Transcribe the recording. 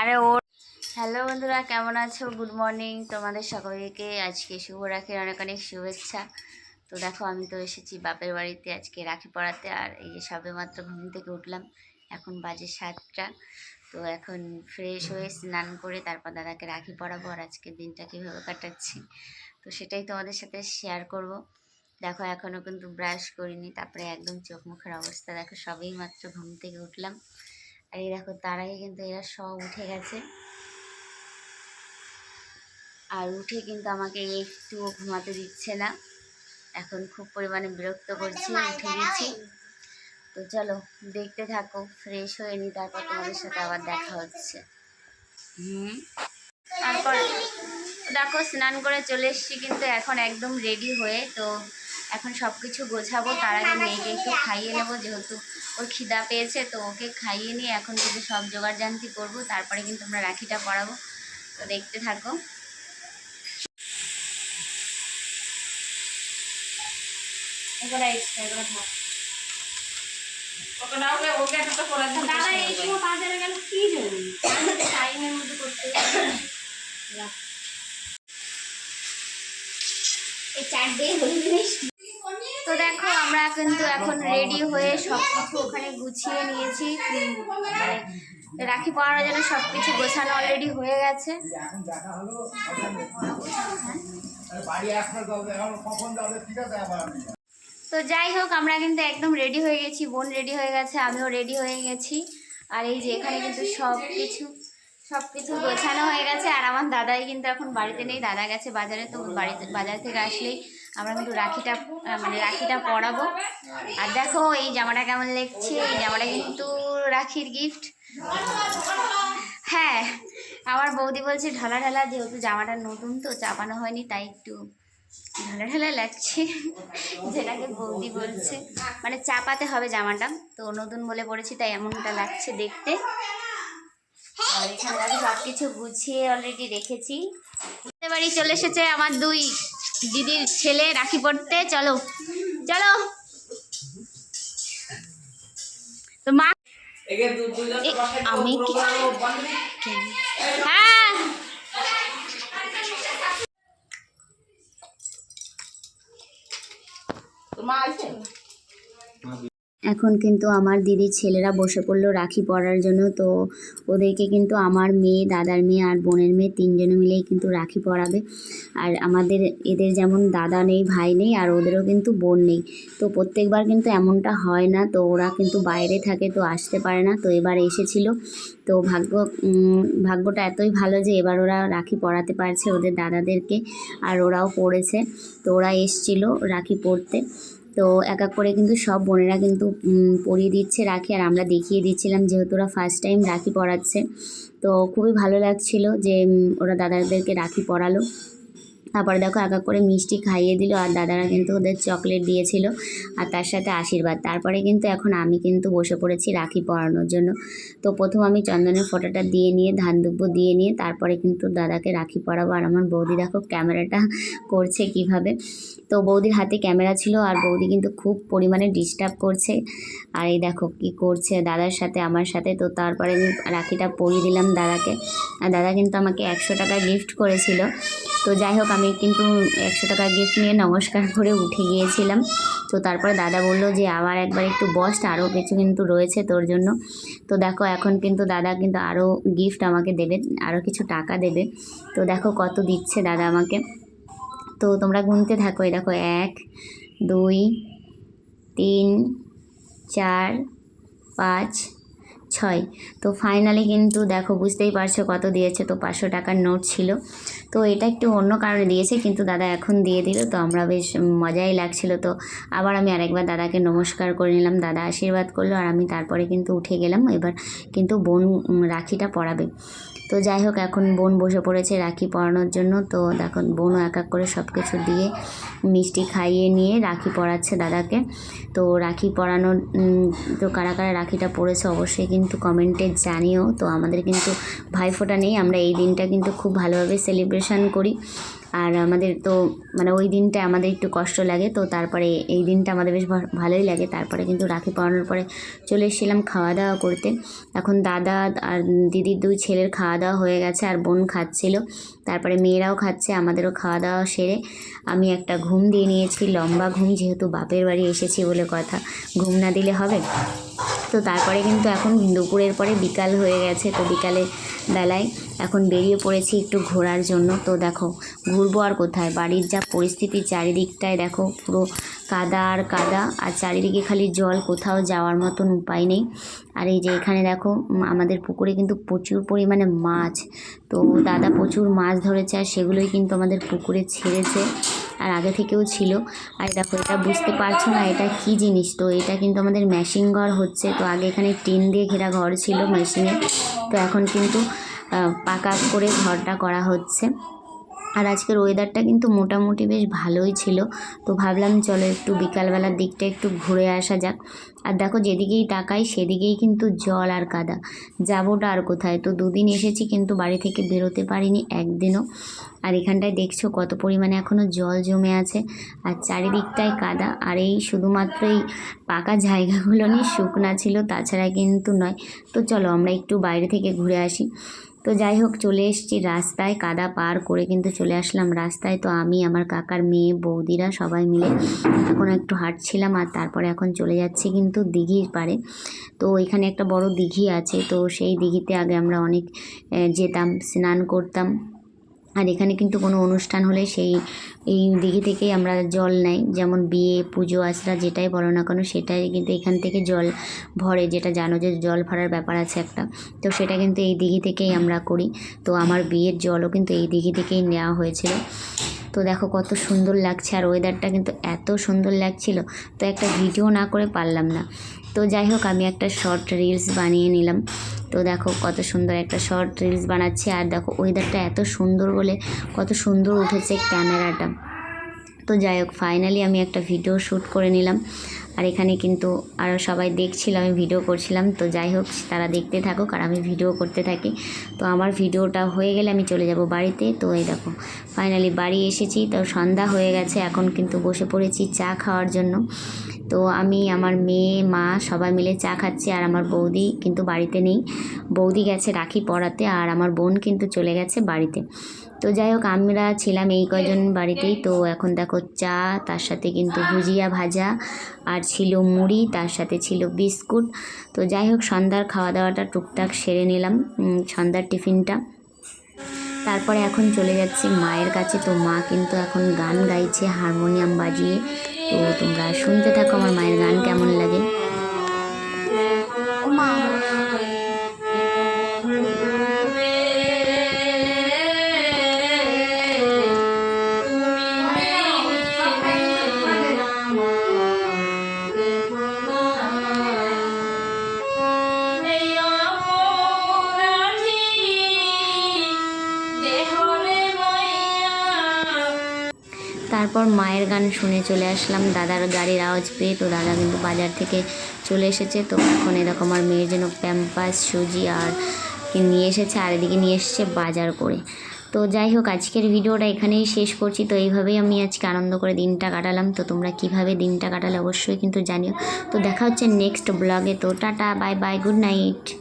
আরে ও হ্যালো বন্ধুরা, কেমন আছো? গুড মর্নিং তোমাদের সকলকে। আজকে শুভ রাখির অনেক অনেক শুভেচ্ছা। তো দেখো, আমি তো এসেছি বাপের বাড়িতে আজকে রাখি পড়াতে, আর এই যে সবে মাত্র ঘুম থেকে উঠলাম, এখন বাজে সাতটা। তো এখন ফ্রেশ হয়ে স্নান করে তারপর দাদাকে রাখি পরাবো আর আজকের দিনটা কীভাবে কাটাচ্ছি, তো সেটাই তোমাদের সাথে শেয়ার করব। দেখো এখনও কিন্তু ব্রাশ করিনি তারপরে একদম চোখ মুখের অবস্থা। দেখো সবেই মাত্র ঘুম থেকে উঠলাম। আর এই দেখো তার আগে কিন্তু এরা সব উঠে গেছে। আর উঠে কিন্তু আমাকে একটুও ঘুমাতে দিচ্ছে না। এখন খুব পরিমাণে বিরক্ত করছে উঠে গেছি। তো চলো দেখতে থাকো ফ্রেশ হয়ে নি তারপর তোমাদের সাথে আবার দেখা হচ্ছে। হুম। তারপর দেখো স্নান করে চলে এসেছি কিন্তু এখন একদম রেডি হয়ে তো এখন সব কিছু গোছাবো। তার আগে মেয়েকে একটু খাইয়ে নেব যেহেতু ওর খিদা পেয়েছে তো ওকে খাইয়ে নিয়ে এখন কিন্তু সব জোগাড় জান্তি করব। তারপরে কিন্তু আমরা রাখিটা পরাবো। তো দেখতে থাকো। এগুলো এক্সট্রা এগুলো থাক। দাদা এই সময় বাজারে গেল কি জানি টাইমের মধ্যে করতে এই চারটে হলিস তো দেখো, আমরা কিন্তু এখন রেডি হয়ে সব কিছু ওখানে গুছিয়ে নিয়েছি। মানে রাখি পরানোর জন্য সব কিছু গোছানো অলরেডি হয়ে গেছে। তো যাই হোক, আমরা কিন্তু একদম রেডি হয়ে গেছি, বোন রেডি হয়ে গেছে, আমিও রেডি হয়ে গেছি। আর এই যে এখানে কিন্তু সব কিছু সব কিছু গোছানো হয়ে গেছে। আর আমার দাদাই কিন্তু এখন বাড়িতে নেই, দাদা গেছে বাজারে, তো বাড়িতে, বাজার থেকে আসলেই আমরা কিন্তু রাখিটা মানে রাখিটা পরাবো। আর দেখো, এই জামাটা কেমন লাগছে, এই জামাটা কিন্তু রাখির গিফট হ্যাঁ আমার বৌদি বলছে, ঢালা ঢালা, যেহেতু জামাটা নতুন তো চাপানো হয়নি, তাই একটু ঢালা ঢালা লাগছে। যেটাকে বৌদি বলছে। মানে চাপাতে হবে জামাটা, তো নতুন বলে পড়েছি তাই এমনটা লাগছে দেখতে। আর এখানে আমি সব কিছু গুছিয়ে অলরেডি রেখেছি। বাড়ি চলে এসেছে আমার দুই। দিদির ছেলে রাখি পড়তে চলো। চলো। তো মা আমি? হ্যাঁ। এখন কিন্তু আমার দিদির ছেলেরা বসে পড়ল রাখি পরার জন্য, তো ওদেরকে কিন্তু আমার মেয়ে, দাদার মেয়ে আর বোনের মেয়ে তিনজনে মিলেই কিন্তু রাখি পরাবে আর আমাদের এদের যেমন দাদা নেই, ভাই নেই, আর ওদেরও কিন্তু বোন নেই। তো প্রত্যেকবার কিন্তু এমনটা হয় না, তো ওরা কিন্তু বাইরে থাকে, তো আসতে পারে না, তো এবার এসেছিল। তো ভাগ্য ভাগ্যটা এতই ভালো যে এবার ওরা রাখি পরাতে পারছে ওদের দাদাদেরকে, আর ওরাও পড়েছে। তো ওরা এসছিল রাখি পরতে তো এক এক করে কিন্তু সব বোনেরা কিন্তু পরিয়ে দিচ্ছে রাখি। আর আমরা দেখিয়ে দিচ্ছিলাম যেহেতু ওরা ফার্স্ট টাইম রাখি পরাচ্ছে। তো খুবই ভালো লাগছিল যে ওরা দাদাদেরকে রাখি পরালো। তারপরে দেখো এক এক করে মিষ্টি খাইয়ে দিল, আর দাদারা কিন্তু ওদের চকলেট দিয়েছিল, আর তার সাথে আশীর্বাদ। তারপরে কিন্তু এখন আমি কিন্তু বসে পড়েছি রাখি পরানোর জন্য। তো প্রথম আমি চন্দনের ফটোটা দিয়ে নিয়ে, ধান দুব্বো দিয়ে নিয়ে, তারপরে কিন্তু দাদাকে রাখি পরাবো। আর আমার বৌদি দেখো ক্যামেরাটা করছে কীভাবে। তো বৌদির হাতে ক্যামেরা ছিল, আর বৌদি কিন্তু খুব পরিমাণে ডিস্টার্ব করছে। আর এই দেখো কি করছে দাদার সাথে, আমার সাথে। তো তারপরে আমি রাখিটা পরিয়ে দিলাম দাদাকে। আর দাদা কিন্তু আমাকে একশো টাকা গিফট করেছিল। তো যাই হোক, আমি কিন্তু একশো টাকা গিফট নিয়ে নমস্কার করে উঠে গিয়েছিলাম। তো তারপরে দাদা বলল যে, আবার একবার একটু বস আরও কিছু কিন্তু রয়েছে তোর জন্য। তো দেখো, এখন কিন্তু দাদা কিন্তু আরও গিফট আমাকে দেবে আরও কিছু টাকা দেবে। তো দেখো, কত দিচ্ছে দাদা আমাকে। তো তোমরা গুনতে থাকো, এই দেখো, এক, দুই, তিন, চার, পাঁচ, ছয়। তো ফাইনালি কিন্তু দেখো, বুঝতেই পারছ কত দিয়েছে। তো পাঁচশো টাকার নোট ছিল। তো এটা একটু অন্য কারণে দিয়েছে, কিন্তু দাদা এখন দিয়ে দিল, তো আমরা বেশ মজাই লাগছিল। তো আবার আমি আরেকবার দাদাকে নমস্কার করে নিলাম, দাদা আশীর্বাদ করল, আর আমি তারপরে কিন্তু উঠে গেলাম। এবার কিন্তু বোন রাখিটা পরাবে। তো যাই হোক, এখন বোন বসে পড়েছে রাখি পরানোর জন্য। তো এখন বোনও এক এক করে সব কিছু দিয়ে মিষ্টি খাইয়ে নিয়ে রাখি পরাচ্ছে দাদাকে। তো রাখি পরানোর তো কারা কারা রাখিটা পড়েছে অবশ্যই কিন্তু কমেন্টে জানিও। তো আমাদের কিন্তু ভাইফোঁটা নেই, আমরা এই দিনটা কিন্তু খুব ভালোভাবে সেলিব্রেশন করি। আর আমাদের তো মানে ওই দিনটা আমাদের একটু কষ্ট লাগে, তো তারপরে এই দিনটা আমাদের বেশ ভালোই লাগে। তারপরে কিন্তু রাখি পরানোর পরে চলে এসেছিলাম খাওয়া দাওয়া করতে। এখন দাদা আর দিদির দুই ছেলের খাওয়া দাওয়া হয়ে গেছে আর বোন খাচ্ছিল। তারপরে মেয়েরাও খাচ্ছে, আমাদেরও খাওয়া দাওয়া সেরে। আমি একটা ঘুম দিয়ে নিয়েছি, লম্বা ঘুম, যেহেতু বাপের বাড়ি এসেছি বলে কথা। ঘুম না দিলে হবে? তো তারপরে কিন্তু এখন দুপুরের পরে বিকাল হয়ে গেছে তো বিকালে বেলায় এখন বেরিয়ে পড়েছি একটু ঘোরার জন্য। তো দেখো, ঘুরবো আর কোথায়? বাড়ির যা পরিস্থিতি চারিদিকটায় দেখো, পুরো কাদা আর কাদা। আর চারিদিকে খালি জল, কোথাও যাওয়ার মতন উপায় নেই। আর এই যে এখানে দেখো আমাদের পুকুরে কিন্তু প্রচুর পরিমাণে মাছ। তো দাদা প্রচুর মাছ ধরেছে আর সেগুলোই কিন্তু আমাদের পুকুরে ছেড়েছে। আর আগে থেকেও ছিল। আর দেখো, এটা বুঝতে পারছ না, এটা কি জিনিস? তো এটা কিন্তু আমাদের মেশিন ঘর হচ্ছে। তো আগে এখানে টিন দিয়ে ঘেরা ঘর ছিল মেশিনে তো এখন কিন্তু পাকা করে ঘরটা করা হচ্ছে। আর আজকের ওয়েদারটা কিন্তু মোটামুটি বেশ ভালোই ছিল। তো ভাবলাম চলো একটু বিকালবেলার দিকটা একটু ঘুরে আসা যাক। আর দেখো যেদিকেই তাকাই, সেদিকেই কিন্তু জল আর কাদা। যাবোটা আর কোথায়? তো দুদিন এসেছি কিন্তু বাড়ি থেকে বেরোতে পারিনি একদিনও। আর এখানটায় দেখছ কত পরিমাণে এখনও জল জমে আছে। আর চারিদিকটায় কাদা। আর এই শুধুমাত্র এই পাকা জায়গাগুলো নিয়ে শুকনা ছিল, তাছাড়া কিন্তু নয়। তো চলো আমরা একটু বাইরে থেকে ঘুরে আসি। তো যাই হোক, চলে এসেছি রাস্তায়। কাদা পার করে কিন্তু চলে আসলাম রাস্তায়। তো আমি, আমার কাকার মেয়ে, বৌদিরা সবাই মিলে এখন একটু হাঁটছিলাম আর তারপরে এখন চলে যাচ্ছি কিন্তু দিঘির পারে তো এখানে একটা বড় দিঘি আছে, তো সেই দিঘিতে আগে আমরা অনেক যেতাম, স্নান করতাম। আর এখানে কিন্তু কোনো অনুষ্ঠান হলে সেই, এই দিঘি থেকেই আমরা জল নেই। যেমন বিয়ে, পুজো আচরা যেটাই বলো না কেন, সেটাই কিন্তু এখান থেকে জল ভরে, যেটা জানো যে জল ভরার ব্যাপার আছে একটা। তো সেটা কিন্তু এই দিঘি থেকেই আমরা করি। তো আমার বিয়ের জলও কিন্তু এই দিঘি থেকেই নেওয়া হয়েছিল। তো দেখো কত সুন্দর লাগছে আর ওয়েদারটা কিন্তু এত সুন্দর লাগছিল, তো একটা ভিডিও না করে পারলাম না। তো যাই হোক, আমি একটা শর্ট রিলস বানিয়ে নিলাম। তো দেখো কত সুন্দর একটা শর্ট রিলস বানাচ্ছি আর দেখো ওয়েদারটা এত সুন্দর বলে কত সুন্দর উঠেছে ক্যামেরাটা তো যাই হোক ফাইনালি আমি একটা ভিডিও শ্যুট করে নিলাম। আর এখানে কিন্তু আরও সবাই দেখছিল, আমি ভিডিও করছিলাম। তো যাই হোক, তারা দেখতে থাকুক আর আমি ভিডিও করতে থাকি। তো আমার ভিডিওটা হয়ে গেলে আমি চলে যাব বাড়িতে। তো এই দেখো ফাইনালি বাড়ি এসেছি। তো সন্ধ্যা হয়ে গেছে, এখন কিন্তু বসে পড়েছি চা খাওয়ার জন্য। তো আমি আমার মেয়ে, মা সবাই মিলে চা খাচ্ছি আর আমার বৌদি কিন্তু বাড়িতে নেই। বৌদি গেছে রাখি পড়াতে আর আমার বোন কিন্তু চলে গেছে বাড়িতে। তো যাই হোক, আমরা ছিলাম এই কজন বাড়িতেই। তো এখন দেখো চা, তার সাথে কিন্তু ভুজিয়া ভাজা আর ছিল মুড়ি, তার সাথে ছিল বিস্কুট। তো যাই হোক, সন্ধ্যার খাওয়া দাওয়াটা টুকটাক সেরে নিলাম সন্ধ্যার টিফিনটা। তারপরে এখন চলে যাচ্ছি মায়ের কাছে। তো মা কিন্তু এখন গান গাইছে, হারমোনিয়াম বাজিয়ে। তো তোমরা শুনতে থাকো আমার মায়ের গান কেমন তারপর মায়ের গান শুনে চলে আসলাম। দাদার গাড়ির আওয়াজ পেয়ে তো দাদা কিন্তু বাজার থেকে চলে এসেছে। তো এখন এরকম আমার মেয়ের জন্য প্যাম্পাস, সুজি আর নিয়ে এসেছে আর এদিকে নিয়ে এসেছে বাজার করে। তো যাই হোক, আজকের ভিডিওটা এখানেই শেষ করছি। তো এইভাবেই আমি আজকে আনন্দ করে দিনটা কাটালাম। তো তোমরা কীভাবে দিনটা কাটালে অবশ্যই কিন্তু জানিও। তো দেখা হচ্ছে নেক্সট ব্লগে। তো tata, bye bye, good night.